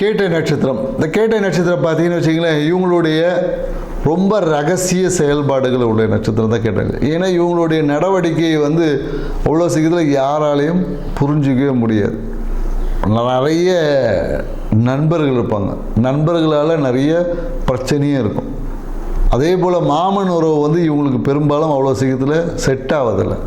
கேட்டை நட்சத்திரம். இந்த கேட்டை நட்சத்திரம் பார்த்தீங்கன்னு வச்சிங்களேன் இவங்களுடைய ரொம்ப ரகசிய செயல்பாடுகள் உடைய நட்சத்திரம் தான் கேட்டாங்க. ஏன்னா இவங்களுடைய நடவடிக்கையை வந்து அவ்வளோ சீக்கிரத்தில் யாராலையும் புரிஞ்சிக்கவே முடியாது. நிறைய நண்பர்கள் இருப்பாங்க. நண்பர்களால் நிறைய பிரச்சனையும் இருக்கும். அதே போல் மாமன் உறவு வந்து இவங்களுக்கு பெரும்பாலும் அவ்வளோ சீக்கிரத்தில் செட் ஆவதில்லை.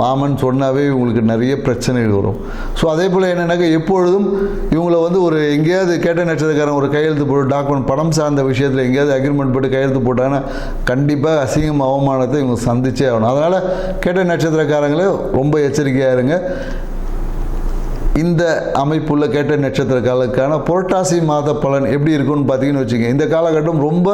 மாமன் சொன்னாவே இவங்களுக்கு நிறைய பிரச்சனைகள் வரும். ஸோ அதே போல் என்னென்னாக்கா எப்பொழுதும் இவங்களை வந்து ஒரு எங்கேயாவது கேட்ட நட்சத்திரக்காரன் ஒரு கையெழுத்து போட்டு டாக்குமெண்ட் பணம் சார்ந்த விஷயத்தில் எங்கேயாவது அக்ரிமெண்ட் போட்டு கையெழுத்து போட்டாங்கன்னா கண்டிப்பாக அசிங்கம் அவமானத்தை இவங்க சந்திச்சே ஆகணும். அதனால் கேட்ட நட்சத்திரக்காரங்களே ரொம்ப எச்சரிக்கையாக இருங்க. இந்த அமைப்புள்ள கேட்ட நட்சத்திரக்காரர்களுக்கான புரட்டாசி மாத பலன் எப்படி இருக்கும்னு பார்த்தீங்கன்னு வச்சுக்கோங்க. இந்த காலகட்டம் ரொம்ப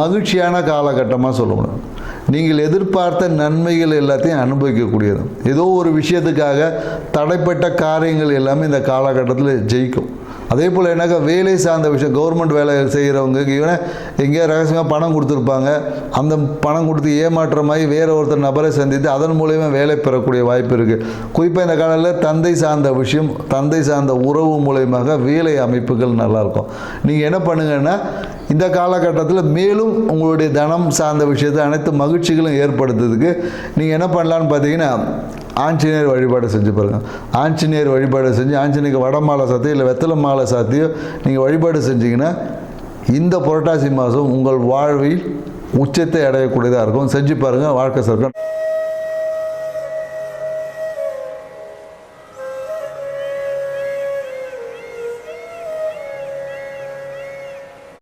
மகிழ்ச்சியான காலகட்டமாக சொல்ல முடியும். நீங்கள் எதிர்பார்த்த நன்மைகள் எல்லாத்தையும் அனுபவிக்கக்கூடியது. ஏதோ ஒரு விஷயத்துக்காக தடைப்பட்ட காரியங்கள் எல்லாமே இந்த காலகட்டத்தில் ஜெயிக்கும். அதே போல் என்னக்கா வேலை சார்ந்த விஷயம் கவர்மெண்ட் வேலை செய்கிறவங்க இவனை எங்கேயா ரகசியமாக பணம் கொடுத்துருப்பாங்க. அந்த பணம் கொடுத்து ஏமாற்றமாகி வேறு ஒருத்தர் நபரை சந்தித்து அதன் மூலயமா வேலை பெறக்கூடிய வாய்ப்பு இருக்குது குறிப்பாக இந்த காலத்தில் தந்தை சார்ந்த விஷயம் தந்தை சார்ந்த உறவு மூலயமாக வேலை அமைப்புகள் நல்லாயிருக்கும் நீங்கள் என்ன பண்ணுங்கன்னா இந்த காலகட்டத்தில் மேலும் உங்களுடைய தனம் சார்ந்த விஷயத்தை அனைத்து மகிழ்ச்சிகளும் ஏற்படுத்துறதுக்கு நீங்கள் என்ன பண்ணலான்னு பார்த்தீங்கன்னா ஆஞ்சநேயர் வழிபாடு செஞ்சு பாருங்கள் ஆஞ்சநேயர் வழிபாடு செஞ்சு ஆஞ்சநேயருக்கு வட மாலை சாத்தியோ இல்லை வெத்தலை மாலை சாத்தியோ நீங்கள் வழிபாடு செஞ்சீங்கன்னா இந்த புரட்டாசி மாதம் உங்கள் வாழ்வில் உச்சத்தை அடையக்கூடியதாக இருக்கும். செஞ்சு பாருங்கள் வாழ்க்கை சிறக்கும்